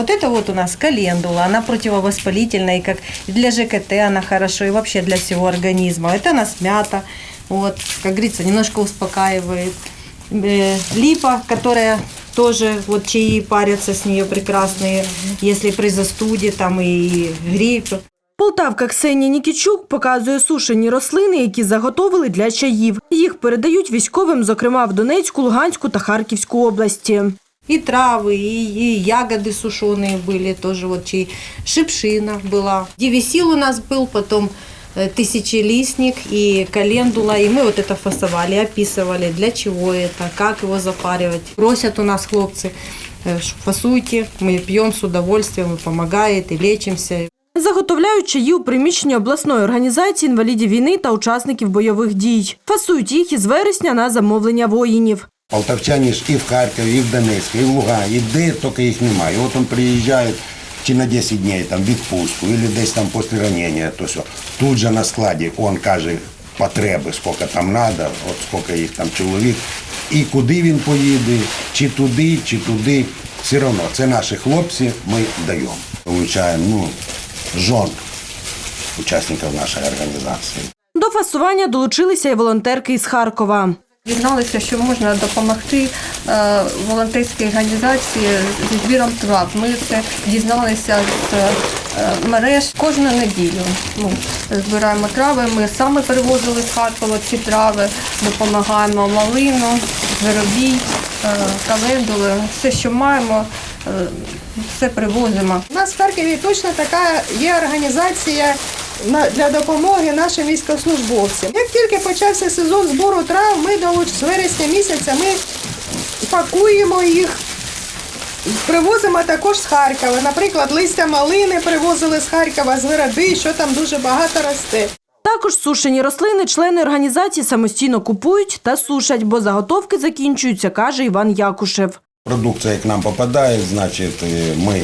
Вот это вот у нас календула, она противовоспалительная, и как для ЖКТ она хорошо, и вообще для всего организма. Это у нас мята, вот, как говорится, немножко успокаивает. Э, Липа, которая тоже, вот чаи парятся с нее прекрасные, если при застуде там и гриппе. Полтавка Ксенія Нікічук показує сушені рослини, які заготовили для чаїв. Їх передають військовим, зокрема в Донецьку, Луганську та Харківську області. И травы, и, и ягоды сушеные были, тоже вот чай. Шипшина была. Девисил у нас был, потом э, тысячелистник и календула. И мы вот это фасовали, описывали, для чего это, как его запаривать. Просят у нас хлопцы, э, ш- фасуйте, мы пьем с удовольствием, и помогает, и лечимся. Заготовляють чаї у приміщенні обласної організації інвалідів війни та учасників бойових дій. Фасують їх із вересня на замовлення воїнів. Полтавчані ж і в Харкові, і в Донецьку, і в Луганську, і де тільки їх немає. І от він приїжджає чи на 10 днів там, відпустку, або десь там після ранення, то все. Тут же на складі він каже потреби, скільки там треба, от скільки їх там чоловік, і куди він поїде, чи туди, чи туди. Все одно, це наші хлопці, ми даємо. Получаємо ну, жон учасників нашої організації. До фасування долучилися й волонтерки із Харкова. Дізналися, що можна допомогти е, волонтерській організації зі збіром трав. Ми це дізналися з е, мереж кожну неділю. Ну, збираємо трави. Ми саме перевозили з Харкова ці трави, допомагаємо малину, зверобій, е, календули. Все, що маємо, все привозимо. У нас в Харкові точно така є організація для допомоги нашим військовослужбовцям. Як тільки почався сезон збору трав, ми з вересня місяця ми пакуємо їх. Привозимо також з Харкова. Наприклад, листя малини привозили з Харкова, з Вироби, що там дуже багато росте. Також сушені рослини члени організації самостійно купують та сушать, бо заготовки закінчуються, каже Іван Якушев. Продукция к нам попадает, значит, э, мы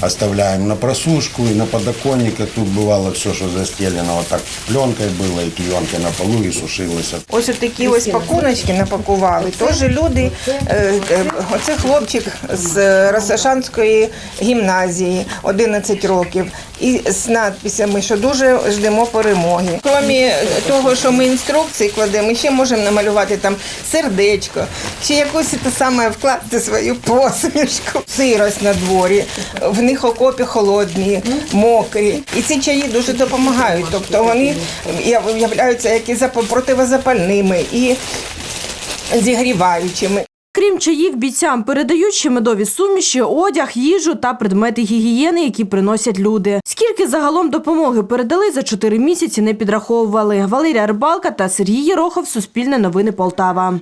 оставляем на просушку и на подоконниках. Тут бывало все, что застелено вот так пленкой было, и клеенкой на полу, и сушилось. Ось такі ось пакуночки напакували. Теж люди, е, е, оце хлопчик з е, Росошанської гімназії, 11 років, і з надписями, що дуже ждемо перемоги. Крім того, що ми інструкції кладемо, ми ще можемо намалювати там сердечко, чи якусь те саме вкласти свою посмішку. Сирость на дворі, в них окопи холодні, мокрі. І ці чаї дуже допомагають. Тобто вони являються як і противозапальними і зігріваючими. Крім чаїв, бійцям передають ще медові суміші, одяг, їжу та предмети гігієни, які приносять люди. Скільки загалом допомоги передали за чотири місяці, не підраховували. Валерія Рибалка та Сергій Єрохов. Суспільне новини Полтава.